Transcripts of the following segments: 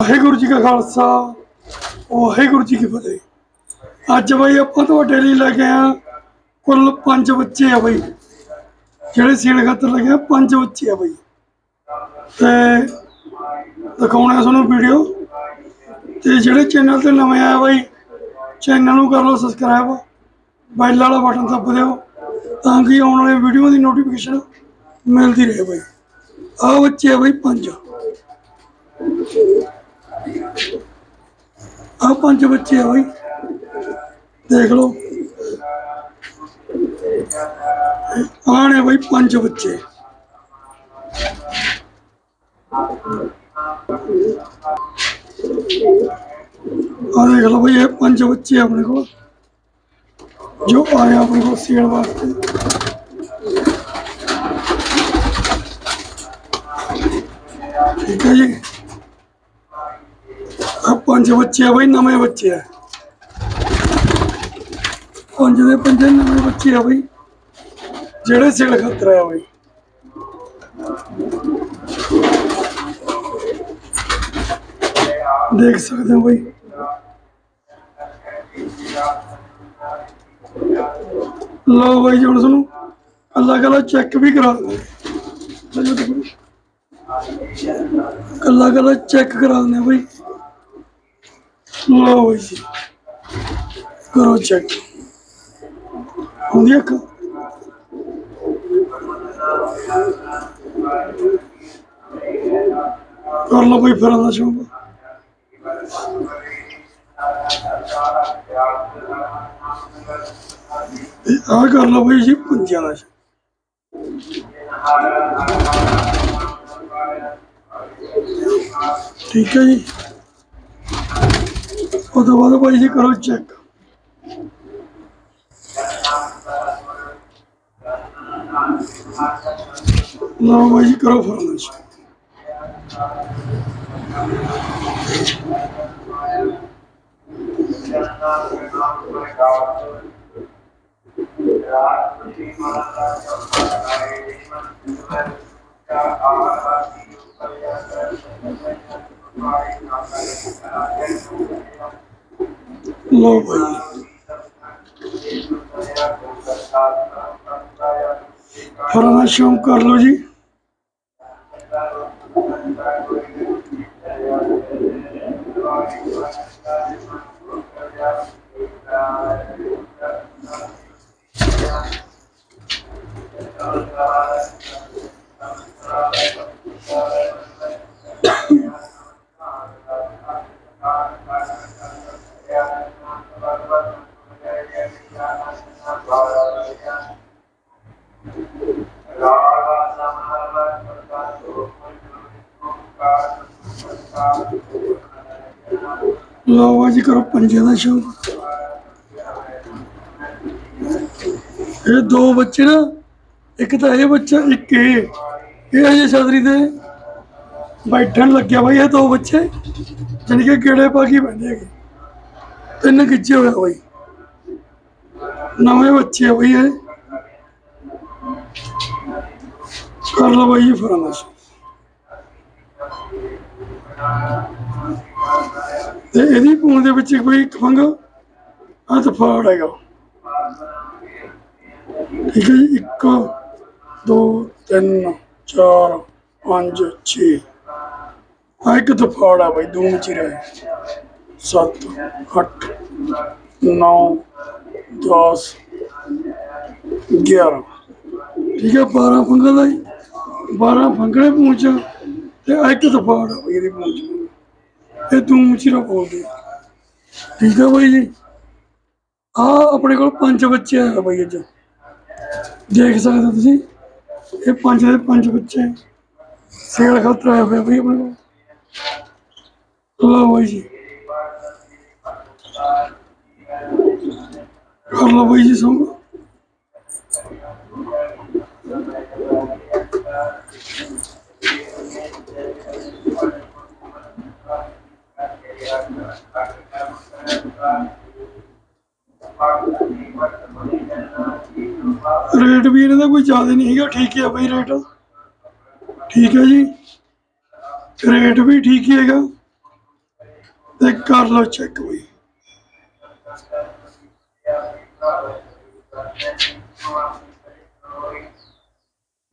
ਵਾਹਿਗੁਰੂ ਜੀ ਕਾ ਖਾਲਸਾ, ਵਾਹਿਗੁਰੂ ਜੀ ਕੀ ਫਤਿਹ। ਅੱਜ ਬਈ ਆਪਾਂ ਤੁਹਾਡੇ ਲਈ ਲੈ ਕੇ ਆ ਕੁੱਲ ਪੰਜ ਬੱਚੇ ਆ ਬਈ। ਜਿਹੜੇ ਸੀਣ ਖਾਤਰ ਲੱਗੇ ਆ, ਪੰਜ ਬੱਚੇ ਆ ਬਈ। ਤੇ ਦਿਖਾਉਣੇ ਆ ਤੁਹਾਨੂੰ ਵੀਡੀਓ। ਤੇ ਜਿਹੜੇ ਚੈਨਲ ਤੇ ਨਵੇਂ ਆਏ ਬਈ, ਚੈਨਲ ਨੂੰ ਕਰ ਲਓ ਸਬਸਕ੍ਰਾਈਬ। ਬੈਲ ਵਾਲਾ ਬਟਨ ਦੱਬ ਦਿਓ, ਤਾਂ ਕਿ ਆਉਣ ਵਾਲੇ ਵੀਡੀਓ ਦੀ ਨੋਟੀਫਿਕੇਸ਼ਨ ਮਿਲਦੀ ਰਹੇ ਬਈ। ਆ ਬੱਚੇ ਆ ਬਈ, ਪੰਜ। ਆ ਪੰਜ ਬੱਚੇ ਆ ਬਈ। ਦੇਖ ਲਓ। ਆਹ ਬਈ ਪੰਜ ਬੱਚੇ। ਆ ਦੇਖ ਲਓ ਬਈ, ਇਹ ਪੰਜ ਬੱਚੇ ਆਪਣੇ ਕੋਲ। ਜੋ ਆਏ ਆ ਆਪਣੇ ਕੋਲ ਸੇਲ ਵਾਸਤੇ। ਠੀਕ ਹੈ ਜੀ। ਪੰਜ ਬੱਚੇ ਆ ਬਈ, ਨਵੇਂ ਬੱਚੇ ਆ। ਪੰਜ ਦੇ ਪੰਜ ਨਵੇਂ ਬੱਚੇ ਆ ਬਈ। ਜਿਹੜੇ ਸਿਲ ਖਤਰਾ ਆ ਬਈ। ਦੇਖ ਸਕਦੇ ਹੋ ਬਈ। ਲਓ ਬਈ ਹੁਣ ਤੁਹਾਨੂੰ ਅੱਲਾ ਕੱਲਾ ਚੈੱਕ ਵੀ ਕਰਾ ਦਿੰਦੇ ਚਲੋ ਦੇਖੋ ਕੱਲਾ ਕੱਲਾ ਚੈੱਕ ਕਰਾ ਦਿੰਦੇ ਬਈ। ਲਓ ਜੀ। ਕਰੋ ਚੈੱਕ ਹੁੰਦੀ ਅੱਖ ਕਰ ਲਓ ਬਈ ਫਿਰ ਦਾ ਸ਼ੌਂਕ। ਆ ਕਰ ਲਓ ਬਈ ਜੀ ਪੰਜਿਆਂ ਦਾ ਠੀਕ ਹੈ ਜੀ। ਉਹ ਤੋਂ ਬਾਅਦ ਭਾਈ ਜੀ ਕਰੋ ਚੈੱਕ ਲਓ ਭਾਈ ਜੀ ਕਰੋ ਫਰਮਾਇਸ਼। ਲਓ ਭਾਈ ਫਰਮਾਇਸ਼ ਕਰ ਲਓ ਜੀ ਲਓ ਭਾਈ ਕਰੋ ਪੰਜੇ ਦਾ ਸ਼ੌਂਕ। ਇਹ ਦੋ ਬੱਚੇ ਨਾ, ਇੱਕ ਤਾਂ ਇਹ ਬੱਚਾ, ਇੱਕ ਇਹ। ਇਹ ਹਜੇ ਛਤਰੀ ਤੇ ਬੈਠਣ ਲੱਗਿਆ ਬਾਈ, ਇਹ ਦੋ ਬੱਚੇ। ਜਾਣੀ ਕਿ ਗੇੜੇ ਪਾ ਕੇ ਬੈਠੇ ਹੈਗੇ। ਤਿੰਨ ਗਿੱਜੇ ਹੋਇਆ ਬਾਈ। ਨਵੇਂ ਬੱਚੇ ਬਾਈ ਇਹ। ਕਰ ਲਓ ਬਾਈ ਜੀ ਫਰਮਾਇਸ਼ ਤੇ ਇਹਦੀ ਪੂਣ ਦੇ ਵਿੱਚ ਕੋਈ ਇੱਕ ਫੰਗ ਆ ਤਫਾੜ ਹੈਗਾ। ਠੀਕ ਹੈ ਜੀ, ਇੱਕ, ਦੋ, ਤਿੰਨ, ਚਾਰ, ਪੰਜ, ਛੇ। ਆ ਇੱਕ ਤਫਾੜ ਆ ਬਈ ਦੋ ਵਿੱਚ ਰਹੇ। ਸੱਤ, ਅੱਠ, ਨੌ, ਦਸ, ਗਿਆਰਾਂ। ਠੀਕ ਹੈ 12 ਫੰਗਲ ਦਾ ਜੀ। 12 ਫੰਗਲੇ ਪੂੰਛ ਤੇ ਆਹ ਇੱਕ ਤਫਾੜ ਆ ਬਈ ਇਹਦੀ ਪੂੰਛ ਇਹ ਤੂੰ ਮੁਚੀਰਾ ਬੋਲਦੇ ਠੀਕ ਹੈ ਬਾਈ ਜੀ? ਆ ਆਪਣੇ ਕੋਲ ਪੰਜ ਬੱਚੇ ਆ ਬਾਈ ਅੱਜ। ਦੇਖ ਸਕਦੇ ਹੋ ਤੁਸੀਂ, ਇਹ ਪੰਜ ਦੇ ਪੰਜ ਬੱਚੇ। ਸੇਲ ਖਾਤਰ ਆਇਆ ਹੋਇਆ ਆਪਣੇ ਕੋਲ। ਲਓ ਬਾਈ ਜੀ। ਕਰ ਲਓ ਬਾਈ ਜੀ ਸੰਗ। ਰੇਟ ਵੀ ਇਹਨਾਂ ਦਾ ਕੋਈ ਜ਼ਿਆਦਾ ਨਹੀਂ ਹੈਗਾ, ਠੀਕ ਹੈ ਬਈ ਰੇਟ। ਠੀਕ ਹੈ ਜੀ। ਰੇਟ ਵੀ ਠੀਕ ਹੀ ਹੈਗਾ। ਤੇ ਕਰ ਲਓ ਚੈੱਕ ਬਈ।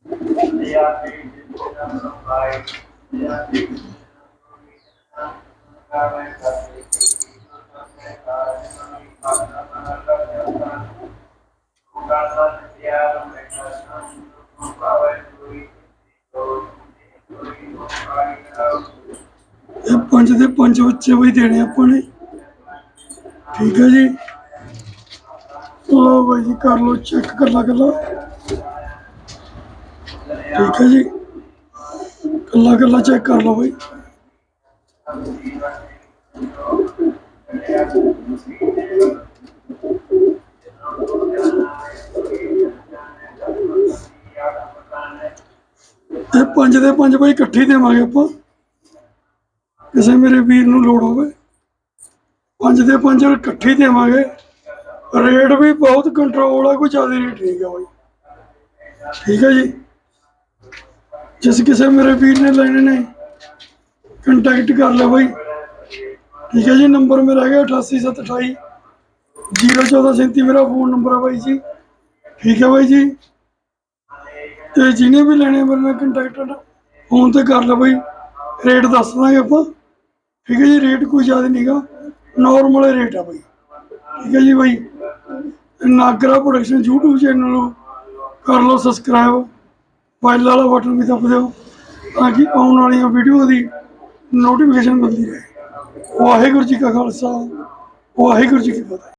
ਇਹ ਪੰਜ ਦੇ ਪੰਜ ਬੱਚੇ ਬਈ ਦੇਣੇ ਆਪਾਂ ਨੇ ਠੀਕ ਹੈ ਜੀ। ਲਓ ਬਾਈ ਜੀ, ਕਰ ਲਓ ਚੈੱਕ ਕਰਲਾ ਕੱਲਾ ਠੀਕ ਹੈ ਜੀ। ਕੱਲਾ ਕੱਲਾ ਚੈੱਕ ਕਰ ਲਓ ਬਾਈ। ਇਹ ਪੰਜ ਦੇ ਪੰਜ ਬਾਈ ਇਕੱਠੇ ਦੇਵਾਂਗੇ ਆਪਾਂ। ਕਿਸੇ ਮੇਰੇ ਵੀਰ ਨੂੰ ਲੋੜ ਹੋਵੇ। ਪੰਜ ਦੇ ਪੰਜ ਇਕੱਠੇ ਦੇਵਾਂਗੇ। ਰੇਟ ਵੀ ਬਹੁਤ ਕੰਟਰੋਲ ਆ, ਕੋਈ ਜ਼ਿਆਦਾ ਰੇਟ ਠੀਕ ਆ ਬਾਈ। ਠੀਕ ਹੈ ਜੀ। ਜਿਸ ਕਿਸੇ ਮੇਰੇ ਵੀਰ ਨੇ ਲੈਣੇ ਨੇ। ਕੰਟੈਕਟ ਕਰ ਲਓ ਬਾਈ। ਠੀਕ ਹੈ ਜੀ ਨੰਬਰ ਮੇਰਾ ਹੈਗਾ 88728 01437 ਮੇਰਾ ਫੋਨ ਨੰਬਰ ਆ ਬਾਈ ਜੀ। ਠੀਕ ਹੈ ਬਾਈ ਜੀ। ਤੇ ਜਿਹਨੇ ਵੀ ਲੈਣੇ ਮੇਰੇ ਨਾਲ ਕੰਟੈਕਟ ਫੋਨ ਤੇ ਕਰ ਲਓ ਬਾਈ। ਰੇਟ ਦੱਸ ਦਾਂਗੇ ਆਪਾਂ। ਠੀਕ ਹੈ ਜੀ ਰੇਟ ਕੋਈ ਜ਼ਿਆਦਾ ਨਹੀਂਗਾ ਨਾਰਮਲ ਰੇਟ ਆ ਬਾਈ। ਠੀਕ ਹੈ ਜੀ bye. Nagra production YouTube channel ਨੂੰ ਕਰ ਲਓ ਸਬਸਕ੍ਰਾਈਬ ਬੈਲ ਵਾਲਾ ਬਟਨ ਵੀ ਦਬ ਦਿਓ ਤਾਂ ਕਿ ਆਉਣ ਵਾਲੀਆਂ ਵੀਡੀਓ ਦੀ ਨੋਟੀਫਿਕੇਸ਼ਨ ਮਿਲਦੀ ਰਹੇ ਵਾਹਿਗੁਰੂ ਜੀ ਕਾ ਖਾਲਸਾ ਵਾਹਿਗੁਰੂ ਜੀ ਕੀ ਫਤਿਹ।